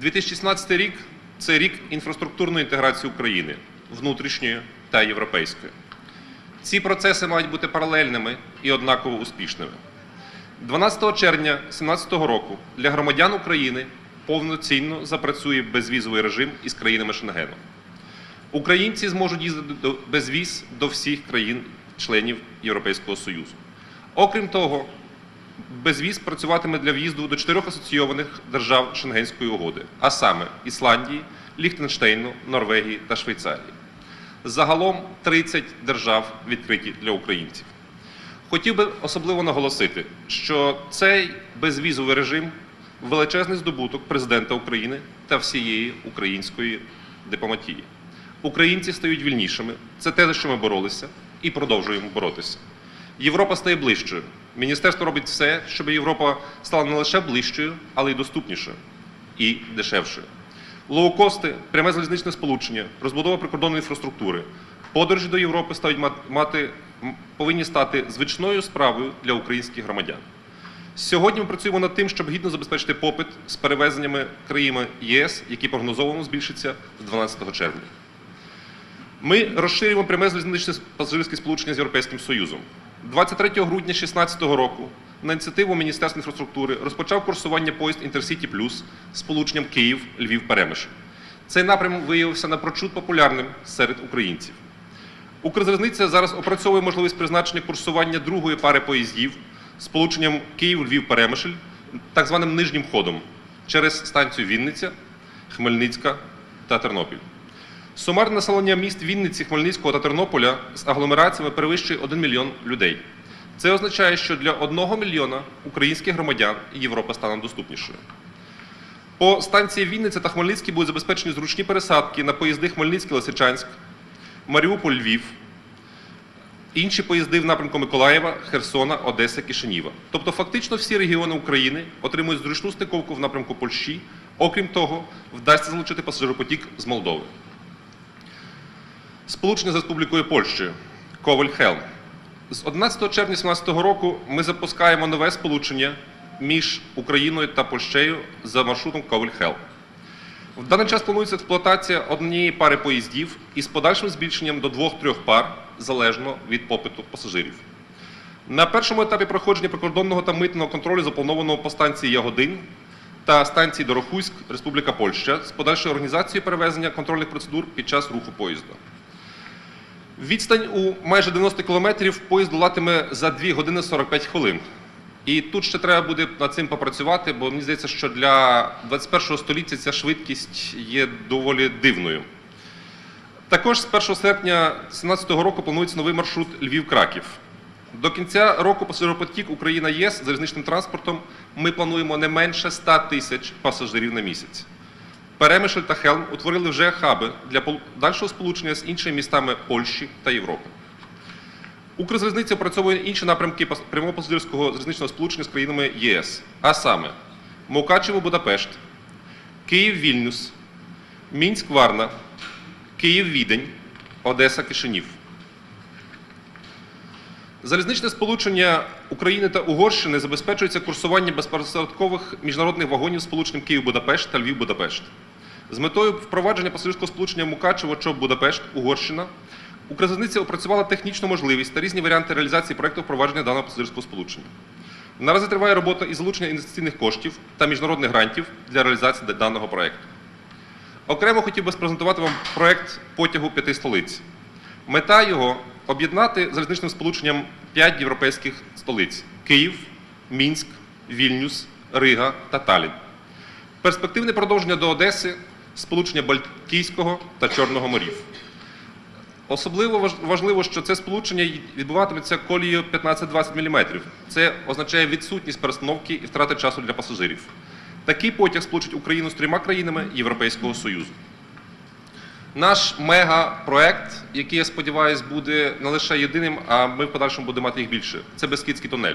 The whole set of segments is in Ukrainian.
2017 рік це рік інфраструктурної інтеграції України, внутрішньої та європейської. Ці процеси мають бути паралельними і однаково успішними. 12 червня 2017 року для громадян України повноцінно запрацює безвізовий режим із країнами Шенгену. Українці зможуть їздити без віз до всіх країн-членів Європейського Союзу. Окрім того, безвіз працюватиме для в'їзду до чотирьох асоційованих держав Шенгенської угоди, а саме Ісландії, Ліхтенштейну, Норвегії та Швейцарії. Загалом 30 держав відкриті для українців. Хотів би особливо наголосити, що цей безвізовий режим величезний здобуток президента України та всієї української дипломатії. Українці стають вільнішими. Це те, за що ми боролися, і продовжуємо боротися. Європа стає ближчою. Міністерство робить все, щоб Європа стала не лише ближчою, але й доступнішою і дешевшою. Лоукости, пряме залізничне сполучення, розбудова прикордонної інфраструктури, подорожі до Європи стають мати, повинні стати звичною справою для українських громадян. Сьогодні ми працюємо над тим, щоб гідно забезпечити попит з перевезеннями країнами ЄС, які прогнозовано збільшаться з 12 червня. Ми розширюємо пряме залізничне пасажирське сполучення з Європейським Союзом. 23 грудня 2016 року на ініціативу Міністерства інфраструктури розпочав курсування поїзд Інтерсіті Плюс з сполученням Київ, Львів, Перемишль. Цей напрямок виявився напрочуд популярним серед українців. Укрзалізниця зараз опрацьовує можливість призначення курсування другої пари поїздів з сполученням Київ, Львів, Перемишль, так званим нижнім ходом через станцію Вінниця, Хмельницька та Тернопіль. Сумарне населення міст Вінниці, Хмельницького та Тернополя з агломераціями перевищує 1 мільйон людей. Це означає, що для 1 мільйона українських громадян Європа стане доступнішою. По станції Вінниця та Хмельницький будуть забезпечені зручні пересадки на поїзди Хмельницький-Лисичанськ, Маріуполь-Львів, інші поїзди в напрямку Миколаєва, Херсона, Одеса, Кишинєва. Тобто, фактично всі регіони України отримують зручну стиковку в напрямку Польщі. Окрім того, вдасться залучити пасажиропотік з Молдови. Сполучення з Республікою Польщею Ковель-Хелм. З 11 червня 2017 року ми запускаємо нове сполучення між Україною та Польщею за маршрутом Ковель-Хелм. В даний час планується експлуатація однієї пари поїздів із подальшим збільшенням до двох-трьох пар залежно від попиту пасажирів. На першому етапі проходження прикордонного та митного контролю заплановано по станції Ягодин та станції Дорохуськ, Республіка Польща з подальшою організацією перевезення контрольних процедур під час руху поїзда. Відстань у майже 90 кілометрів поїзд долатиме за 2 години 45 хвилин. І тут ще треба буде над цим попрацювати, бо мені здається, що для 21 століття ця швидкість є доволі дивною. Також з 1 серпня 2017 року планується новий маршрут Львів-Краків. До кінця року пасажиропотік Україна ЄС залізничним транспортом ми плануємо не менше 100 тисяч пасажирів на місяць. Перемишль та Хелм утворили вже хаби для подальшого сполучення з іншими містами Польщі та Європи. Укрзалізниця опрацьовує інші напрямки прямого пасажирського залізничного сполучення з країнами ЄС, а саме Мукачево Будапешт, Київ-Вільнюс, Мінськ-Варна, Київ-Відень, Одеса Кишинів. Залізничне сполучення України та Угорщини забезпечується курсування безпересадкових міжнародних вагонів сполученням Київ-Будапешт та Львів-Будапешт. З метою впровадження пасажирського сполучення Мукачево чоп Будапешт, Угорщина, Укрзалізниця опрацювала технічну можливість та різні варіанти реалізації проєкту впровадження даного пасажирського сполучення. Наразі триває робота із залучення інвестиційних коштів та міжнародних грантів для реалізації даного проєкту. Окремо хотів би спрезентувати вам проєкт потягу п'яти столиць. Мета його об'єднати залізничним сполученням п'ять європейських столиць: Київ, Мінськ, Вільнюс, Рига та Талін. Перспективне продовження до Одеси сполучення Балтійського та Чорного морів. Особливо важливо, що це сполучення відбуватиметься колією 15-20 мм. Це означає відсутність перестановки і втрати часу для пасажирів. Такий потяг сполучить Україну з трьома країнами Європейського Союзу. Наш мегапроект, який, я сподіваюся, буде не лише єдиним, а ми в подальшому будемо мати їх більше. Це Бескідський тунель.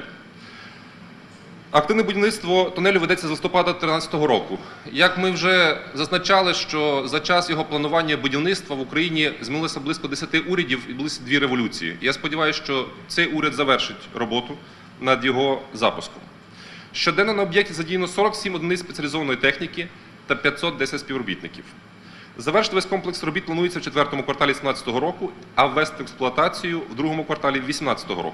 Активне будівництво тунелю ведеться з листопада 2013 року. Як ми вже зазначали, що за час його планування будівництва в Україні змінилося близько 10 урядів і близько дві революції. Я сподіваюся, що цей уряд завершить роботу над його запуском. Щоденно на об'єкті задіяно 47 одиниць спеціалізованої техніки, та 510 співробітників. Завершити весь комплекс робіт планується в четвертому кварталі 2017 року, а ввести в експлуатацію в другому кварталі 2018 року.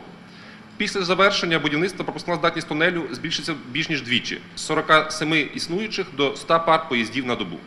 Після завершення будівництва пропускна здатність тунелю збільшиться більш ніж двічі з 47 існуючих до 100 пар поїздів на добу.